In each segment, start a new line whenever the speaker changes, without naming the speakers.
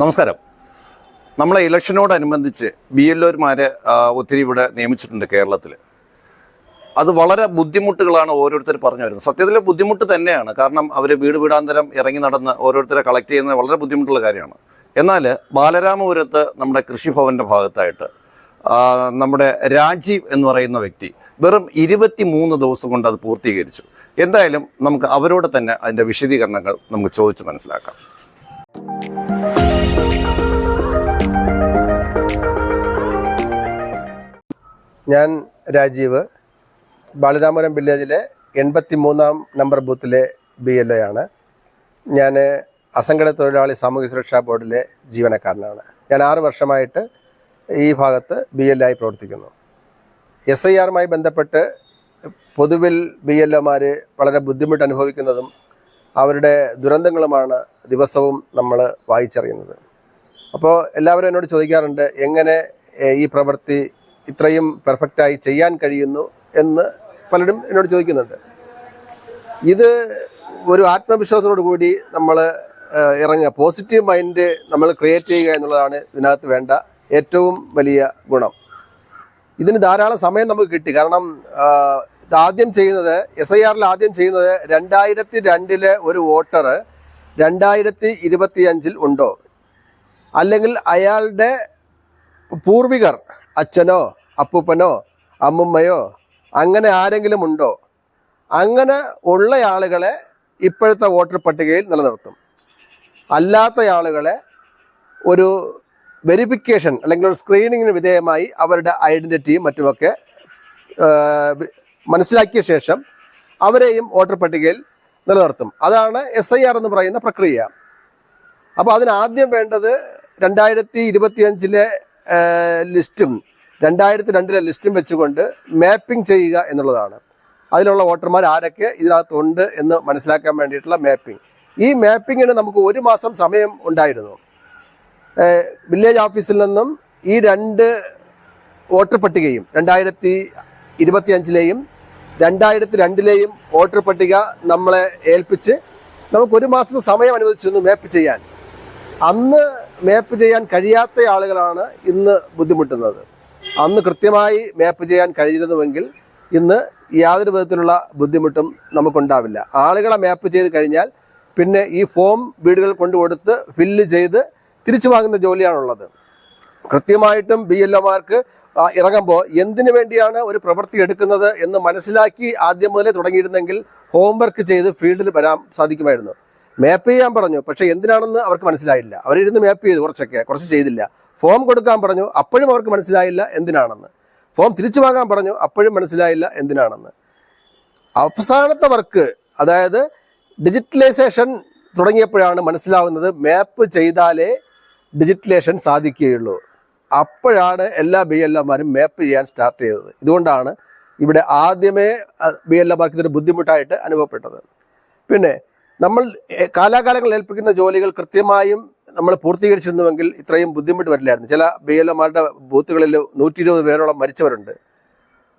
നമസ്കാരം. നമ്മളെ ഇലക്ഷനോടനുബന്ധിച്ച് B L ഒമാരെ ഒത്തിരി ഇവിടെ നിയമിച്ചിട്ടുണ്ട് കേരളത്തിൽ അത് വളരെ ബുദ്ധിമുട്ടുകളാണ് ഓരോരുത്തർ പറഞ്ഞു വരുന്നത്. സത്യത്തിൽ ബുദ്ധിമുട്ട് തന്നെയാണ്. കാരണം അവർ വീട് വീടാന്തരം ഇറങ്ങി നടന്ന് ഓരോരുത്തരെ കളക്ട് ചെയ്യുന്നത് വളരെ ബുദ്ധിമുട്ടുള്ള കാര്യമാണ്. എന്നാൽ ബാലരാമപുരത്ത് നമ്മുടെ കൃഷിഭവന്റെ ഭാഗത്തായിട്ട് നമ്മുടെ രാജീവ് എന്ന് പറയുന്ന വ്യക്തി വെറും ഇരുപത്തി മൂന്ന് ദിവസം കൊണ്ട് അത് പൂർത്തീകരിച്ചു. എന്തായാലും നമുക്ക് അവരോട് തന്നെ അതിന്റെ വിശദീകരണങ്ങൾ നമുക്ക് ചോദിച്ച് മനസ്സിലാക്കാം.
ഞാൻ രാജീവ് ബാലരാമപുരം വില്ലേജിലെ എൺപത്തി മൂന്നാം നമ്പർ ബൂത്തിലെ ബി എൽ എ ആണ്. ഞാൻ അസംഘടിത തൊഴിലാളി സാമൂഹ്യ സുരക്ഷാ ബോർഡിലെ ജീവനക്കാരനാണ്. ഞാൻ ആറ് വർഷമായിട്ട് ഈ ഭാഗത്ത് ബി എൽ ആയി പ്രവർത്തിക്കുന്നു. എസ് ഐ ആറുമായി ബന്ധപ്പെട്ട് പൊതുവിൽ ബി എൽ ഒമാർ വളരെ ബുദ്ധിമുട്ട് അനുഭവിക്കുന്നതും അവരുടെ ദുരന്തങ്ങളുമാണ് ദിവസവും നമ്മൾ വായിച്ചറിയുന്നത്. അപ്പോൾ എല്ലാവരും എന്നോട് ചോദിക്കാറുണ്ട് എങ്ങനെ ഈ പ്രവൃത്തി ഇത്രയും പെർഫെക്റ്റായി ചെയ്യാൻ കഴിയുന്നു? എന്ന് പലരും എന്നോട് ചോദിക്കുന്നുണ്ട്. ഇത് ഒരു ആത്മവിശ്വാസത്തോടു കൂടി നമ്മൾ ഇറങ്ങുക. പോസിറ്റീവ് മൈൻഡ് നമ്മൾ ക്രിയേറ്റ് ചെയ്യുക എന്നുള്ളതാണ് ഇതിനകത്ത് വേണ്ട ഏറ്റവും വലിയ ഗുണം. ഇതിന് ധാരാളം സമയം നമുക്ക് കിട്ടി. കാരണം ആദ്യം ചെയ്യുന്നത് എസ് ഐ ആറിൽ ആദ്യം ചെയ്യുന്നത് രണ്ടായിരത്തി രണ്ടിലെ ഒരു വോട്ടർ രണ്ടായിരത്തി ഇരുപത്തി അഞ്ചിൽ ഉണ്ടോ? അല്ലെങ്കിൽ അയാളുടെ പൂർവികർ അച്ഛനോ അപ്പൂപ്പനോ അമ്മുമ്മയോ അങ്ങനെ ആരെങ്കിലും ഉണ്ടോ? അങ്ങനെ ഉള്ള ആളുകളെ ഇപ്പോഴത്തെ വോട്ടർ പട്ടികയിൽ നിലനിർത്തും. അല്ലാത്ത ആളുകളെ ഒരു വെരിഫിക്കേഷൻ അല്ലെങ്കിൽ ഒരു സ്ക്രീനിങ്ങിന് വിധേയമായി അവരുടെ ഐഡന്റിറ്റിയും മറ്റുമൊക്കെ മനസ്സിലാക്കിയ ശേഷം അവരെയും വോട്ടർ പട്ടികയിൽ നിലനിർത്തും. അതാണ് എസ് ഐ ആർ എന്ന് പറയുന്ന പ്രക്രിയ. അപ്പോൾ അതിനാദ്യം വേണ്ടത് രണ്ടായിരത്തി ഇരുപത്തിയഞ്ചിലെ ലിസ്റ്റും രണ്ടായിരത്തി രണ്ടിലെ ലിസ്റ്റും വെച്ചുകൊണ്ട് മാപ്പിംഗ് ചെയ്യുക എന്നുള്ളതാണ്. അതിലുള്ള വോട്ടർമാർ ആരൊക്കെ ഇതിനകത്തുണ്ട് എന്ന് മനസ്സിലാക്കാൻ വേണ്ടിയിട്ടുള്ള മാപ്പിംഗ്. ഈ മാപ്പിങ്ങിന് നമുക്ക് ഒരു മാസം സമയം ഉണ്ടായിരുന്നു. വില്ലേജ് ഓഫീസിൽ നിന്നും ഈ രണ്ട് വോട്ടർ പട്ടികയും രണ്ടായിരത്തി ഇരുപത്തിയഞ്ചിലെയും രണ്ടായിരത്തി രണ്ടിലെയും വോട്ടർ പട്ടിക നമ്മളെ ഏൽപ്പിച്ച് നമുക്കൊരു മാസത്തെ സമയം അനുവദിച്ചിരുന്നു മാപ്പ് ചെയ്യാൻ. അന്ന് മാപ്പ് ചെയ്യാൻ കഴിയാത്ത ആളുകളാണ് ഇന്ന് ബുദ്ധിമുട്ടുന്നത്. അന്ന് കൃത്യമായി മാപ്പ് ചെയ്യാൻ കഴിഞ്ഞിരുന്നുവെങ്കിൽ ഇന്ന് യാതൊരു വിധത്തിലുള്ള ബുദ്ധിമുട്ടും നമുക്കുണ്ടാവില്ല. ആളുകളെ മാപ്പ് ചെയ്ത് കഴിഞ്ഞാൽ പിന്നെ ഈ ഫോം വീടുകൾ കൊണ്ടുകൊടുത്ത് ഫില്ല് ചെയ്ത് തിരിച്ചു വാങ്ങുന്ന ജോലിയാണുള്ളത്. കൃത്യമായിട്ടും ബി എൽ ഒമാർക്ക് ഇറങ്ങുമ്പോൾ എന്തിനു വേണ്ടിയാണ് ഒരു പ്രവൃത്തി എടുക്കുന്നത് എന്ന് മനസ്സിലാക്കി ആദ്യം മുതലേ തുടങ്ങിയിരുന്നെങ്കിൽ ഹോംവർക്ക് ചെയ്ത് ഫീൽഡിൽ വരാൻ സാധിക്കുമായിരുന്നു. മാപ്പ് ചെയ്യാൻ പറഞ്ഞു. പക്ഷെ എന്തിനാണെന്ന് അവർക്ക് മനസ്സിലായില്ല. അവരിരുന്ന് മാപ്പ് ചെയ്തു കുറച്ചൊക്കെ കുറച്ച് ചെയ്തില്ല. ഫോം കൊടുക്കാൻ പറഞ്ഞു അപ്പോഴും അവർക്ക് മനസ്സിലായില്ല എന്തിനാണെന്ന്. ഫോം തിരിച്ചു വാങ്ങാൻ പറഞ്ഞു അപ്പോഴും മനസ്സിലായില്ല എന്തിനാണെന്ന്. അവസാനത്തെ വർക്ക് അതായത് ഡിജിറ്റലൈസേഷൻ തുടങ്ങിയപ്പോഴാണ് മനസ്സിലാവുന്നത് മാപ്പ് ചെയ്താലേ ഡിജിറ്റലൈസേഷൻ സാധിക്കുകയുള്ളൂ. അപ്പോഴാണ് എല്ലാ ബി എൽ എമാരും മാപ്പ് ചെയ്യാൻ സ്റ്റാർട്ട് ചെയ്തത്. ഇതുകൊണ്ടാണ് ഇവിടെ ആദ്യമേ ബി എൽ എമാർക്ക് ഇതൊരു ബുദ്ധിമുട്ടായിട്ട് അനുഭവപ്പെട്ടത്. പിന്നെ നമ്മൾ കാലാകാലങ്ങളിൽ ഏൽപ്പിക്കുന്ന ജോലികൾ കൃത്യമായും നമ്മൾ പൂർത്തീകരിച്ചിരുന്നുവെങ്കിൽ ഇത്രയും ബുദ്ധിമുട്ട് വരില്ലായിരുന്നു. ചില ബി എൽ എമാരുടെ ബൂത്തുകളിൽ നൂറ്റി ഇരുപത് പേരോളം മരിച്ചവരുണ്ട്.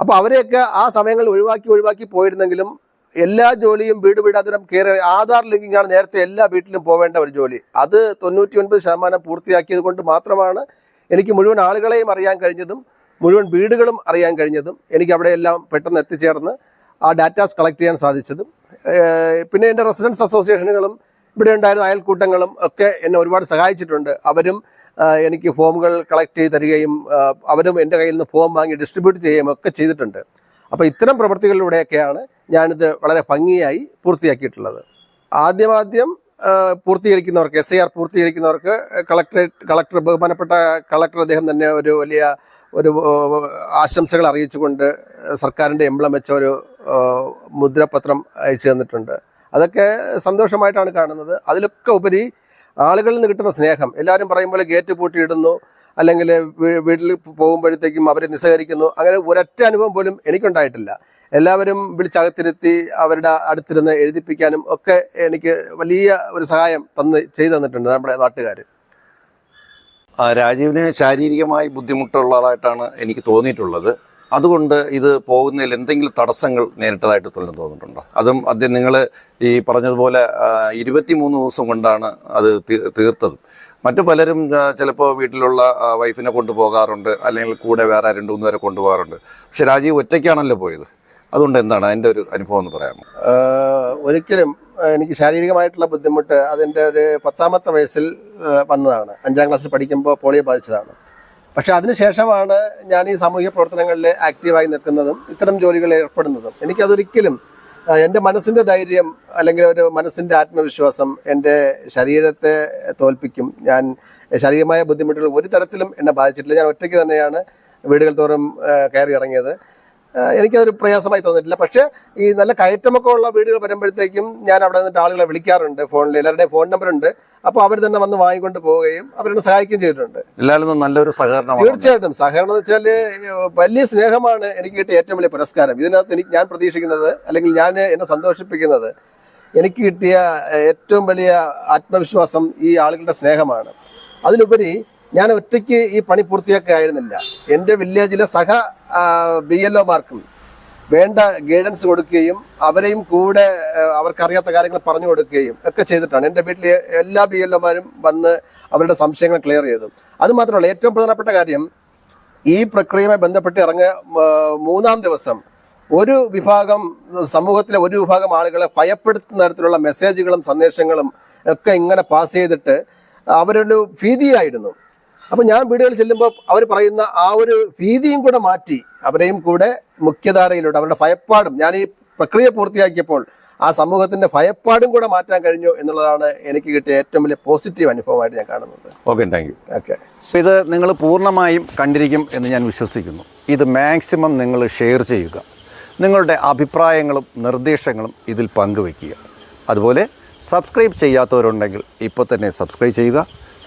അപ്പോൾ അവരെയൊക്കെ ആ സമയങ്ങളിൽ ഒഴിവാക്കി ഒഴിവാക്കി പോയിരുന്നെങ്കിലും എല്ലാ ജോലിയും വീട് വീടാന്തരം കയറി ആധാർ ലിങ്കിങ് ആണ് നേരത്തെ എല്ലാ വീട്ടിലും പോവേണ്ട ഒരു ജോലി. അത് തൊണ്ണൂറ്റി ഒൻപത് ശതമാനം പൂർത്തിയാക്കിയത് കൊണ്ട് മാത്രമാണ് എനിക്ക് മുഴുവൻ ആളുകളെയും അറിയാൻ കഴിഞ്ഞതും മുഴുവൻ വീടുകളും അറിയാൻ കഴിഞ്ഞതും എനിക്ക് അവിടെയെല്ലാം പെട്ടെന്ന് എത്തിച്ചേർന്ന് ആ ഡാറ്റാസ് കളക്ട് ചെയ്യാൻ സാധിച്ചതും. പിന്നെ എന്റെ റെസിഡൻസ് അസോസിയേഷനുകളും ഇവിടെ ഉണ്ടായിരുന്ന അയൽക്കൂട്ടങ്ങളും ഒക്കെ എന്നെ ഒരുപാട് സഹായിച്ചിട്ടുണ്ട്. അവരും എനിക്ക് ഫോമുകൾ കളക്ട് ചെയ്ത് തരികയും അവരും എന്റെ കയ്യിൽ നിന്ന് ഫോം വാങ്ങി ഡിസ്ട്രിബ്യൂട്ട് ചെയ്യുകയും ഒക്കെ ചെയ്തിട്ടുണ്ട്. അപ്പോൾ ഇത്തരം പ്രവൃത്തികളിലൂടെയൊക്കെയാണ് ഞാനിത് വളരെ ഭംഗിയായി പൂർത്തിയാക്കിയിട്ടുള്ളത്. ആദ്യമാദ്യം പൂർത്തീകരിക്കുന്നവർക്ക് എസ് ഐ ആർ പൂർത്തീകരിക്കുന്നവർക്ക് കളക്ടറേറ്റ് കളക്ടർ ബഹുമാനപ്പെട്ട കളക്ടർ അദ്ദേഹം തന്നെ ഒരു വലിയ ഒരു ആശംസകൾ അറിയിച്ചുകൊണ്ട് സർക്കാരിന്റെ എംബ്ലം വെച്ച ഒരു മുദ്രപത്രം അയച്ചു തന്നിട്ടുണ്ട്. അതൊക്കെ സന്തോഷമായിട്ടാണ് കാണുന്നത്. അതിലൊക്കെ ഉപരി ആളുകളിൽ നിന്ന് കിട്ടുന്ന സ്നേഹം. എല്ലാവരും പറയും പോലെ ഗേറ്റ് പൂട്ടിയിടുന്നു അല്ലെങ്കിൽ വീട്ടിൽ പോകുമ്പോഴത്തേക്കും അവരെ നിസ്സഹരിക്കുന്നു അങ്ങനെ ഒരൊറ്റ അനുഭവം പോലും എനിക്കുണ്ടായിട്ടില്ല. എല്ലാവരും വിളിച്ചകത്തിരുത്തി അവരുടെ അടുത്തിരുന്ന് എഴുതിപ്പിക്കാനും ഒക്കെ എനിക്ക് വലിയ ഒരു സഹായം തന്ന് ചെയ്തു തന്നിട്ടുണ്ട് നമ്മുടെ നാട്ടുകാർ
രാജീവിന് ശാരീരികമായി ബുദ്ധിമുട്ടുള്ളതായിട്ടാണ് എനിക്ക് തോന്നിയിട്ടുള്ളത്. അതുകൊണ്ട് ഇത് പോകുന്നതിൽ എന്തെങ്കിലും തടസ്സങ്ങൾ നേരിട്ടതായിട്ട് തൊഴിലും തോന്നിയിട്ടുണ്ടോ അതും അദ്ദേഹം നിങ്ങൾ ഈ പറഞ്ഞതുപോലെ ഇരുപത്തി മൂന്ന് ദിവസം കൊണ്ടാണ് അത് തീർത്തത്. മറ്റു പലരും ചിലപ്പോൾ വീട്ടിലുള്ള വൈഫിനെ കൊണ്ടുപോകാറുണ്ട് അല്ലെങ്കിൽ കൂടെ വേറെ രണ്ട് മൂന്ന് പേരെ കൊണ്ടുപോകാറുണ്ട്. പക്ഷെ രാജീവ് ഒറ്റയ്ക്കാണല്ലോ പോയത്. അതുകൊണ്ട് എന്താണ് അതിന്റെ ഒരു അനുഭവം എന്ന് പറയാമോ?
ഒരിക്കലും എനിക്ക് ശാരീരികമായിട്ടുള്ള ബുദ്ധിമുട്ട് അതിന്റെ ഒരു പത്താമത്തെ വയസ്സിൽ വന്നതാണ്. അഞ്ചാം ക്ലാസ്സിൽ പഠിക്കുമ്പോൾ പോളിയോ ബാധിച്ചതാണ്. പക്ഷെ അതിനുശേഷമാണ് ഞാൻ ഈ സാമൂഹിക പ്രവർത്തനങ്ങളിൽ ആക്റ്റീവായി നിൽക്കുന്നതും ഇത്തരം ജോലികളിൽ ഏർപ്പെടുന്നതും. എനിക്കതൊരിക്കലും എന്റെ മനസ്സിന്റെ ധൈര്യം അല്ലെങ്കിൽ ഒരു മനസ്സിന്റെ ആത്മവിശ്വാസം എന്റെ ശരീരത്തെ തോൽപ്പിക്കും. ഞാൻ ശാരീരികമായ ബുദ്ധിമുട്ടുകൾ ഒരു തരത്തിലും എന്നെ ബാധിച്ചിട്ടില്ല. ഞാൻ ഒറ്റയ്ക്ക് തന്നെയാണ് വീടുകൾ തോറും കയറി ഇറങ്ങിയത്. എനിക്കതൊരു പ്രയാസമായി തോന്നിയിട്ടില്ല. പക്ഷേ ഈ നല്ല കയറ്റമൊക്കെ ഉള്ള വീടുകൾ വരുമ്പോഴത്തേക്കും ഞാൻ അവിടെ നിന്നിട്ട് ആളുകളെ വിളിക്കാറുണ്ട് ഫോണിൽ. എല്ലാവരുടെയും ഫോൺ നമ്പർ ഉണ്ട്. അപ്പോൾ അവർ തന്നെ വന്ന് വാങ്ങിക്കൊണ്ട് പോവുകയും അവരെന്നെ സഹായിക്കുകയും ചെയ്തിട്ടുണ്ട്.
എല്ലാവരും നല്ലൊരു സഹകരണം
തീർച്ചയായിട്ടും. സഹകരണം എന്ന് വെച്ചാൽ വലിയ സ്നേഹമാണ് എനിക്ക് കിട്ടിയ ഏറ്റവും വലിയ പുരസ്കാരം. ഇതിനകത്ത് എനിക്ക് ഞാൻ പ്രതീക്ഷിക്കുന്നത് അല്ലെങ്കിൽ ഞാൻ എന്നെ സന്തോഷിപ്പിക്കുന്നത് എനിക്ക് കിട്ടിയ ഏറ്റവും വലിയ ആത്മവിശ്വാസം ഈ ആളുകളുടെ സ്നേഹമാണ്. അതിലുപരി ഞാൻ ഒറ്റയ്ക്ക് ഈ പണി പൂർത്തിയാക്കുകയായിരുന്നില്ല എന്റെ വില്ലേജിലെ സഹ ബി എൽ ഒമാർക്കും വേണ്ട ഗൈഡൻസ് കൊടുക്കുകയും അവരെയും കൂടെ അവർക്കറിയാത്ത കാര്യങ്ങൾ പറഞ്ഞു കൊടുക്കുകയും ഒക്കെ ചെയ്തിട്ടാണ്. എന്റെ വീട്ടിലെ എല്ലാ ബി എൽ ഒമാരും വന്ന് അവരുടെ സംശയങ്ങൾ ക്ലിയർ ചെയ്തു. അതുമാത്രമല്ല ഏറ്റവും പ്രധാനപ്പെട്ട കാര്യം ഈ പ്രക്രിയയുമായി ബന്ധപ്പെട്ട് ഇറങ്ങിയ മൂന്നാം ദിവസം ഒരു വിഭാഗം സമൂഹത്തിലെ ഒരു വിഭാഗം ആളുകളെ ഭയപ്പെടുത്തുന്ന തരത്തിലുള്ള മെസ്സേജുകളും സന്ദേശങ്ങളും ഒക്കെ ഇങ്ങനെ പാസ് ചെയ്തിട്ട് അവരൊരു ഭീതിയായിരുന്നു. അപ്പോൾ ഞാൻ വീടുകളിൽ ചെല്ലുമ്പോൾ അവർ പറയുന്ന ആ ഒരു ഭീതിയും കൂടെ മാറ്റി അവരെയും കൂടെ മുഖ്യധാരയിലോട്ട് അവരുടെ ഭയപ്പാടും ഞാൻ ഈ പ്രക്രിയ പൂർത്തിയാക്കിയപ്പോൾ ആ സമൂഹത്തിന്റെ ഭയപ്പാടും കൂടെ മാറ്റാൻ കഴിഞ്ഞു എന്നുള്ളതാണ് എനിക്ക് കിട്ടിയ ഏറ്റവും വലിയ പോസിറ്റീവ് അനുഭവമായിട്ട് ഞാൻ കാണുന്നത്.
Okay thank you.
ഓക്കെ.
ഇത് നിങ്ങൾ പൂർണമായും കണ്ടിരിക്കും എന്ന് ഞാൻ വിശ്വസിക്കുന്നു. ഇത് മാക്സിമം നിങ്ങൾ ഷെയർ ചെയ്യുക. നിങ്ങളുടെ അഭിപ്രായങ്ങളും നിർദ്ദേശങ്ങളും ഇതിൽ പങ്കുവയ്ക്കുക. അതുപോലെ സബ്സ്ക്രൈബ് ചെയ്യാത്തവരുണ്ടെങ്കിൽ ഇപ്പോൾ തന്നെ സബ്സ്ക്രൈബ് ചെയ്യുക.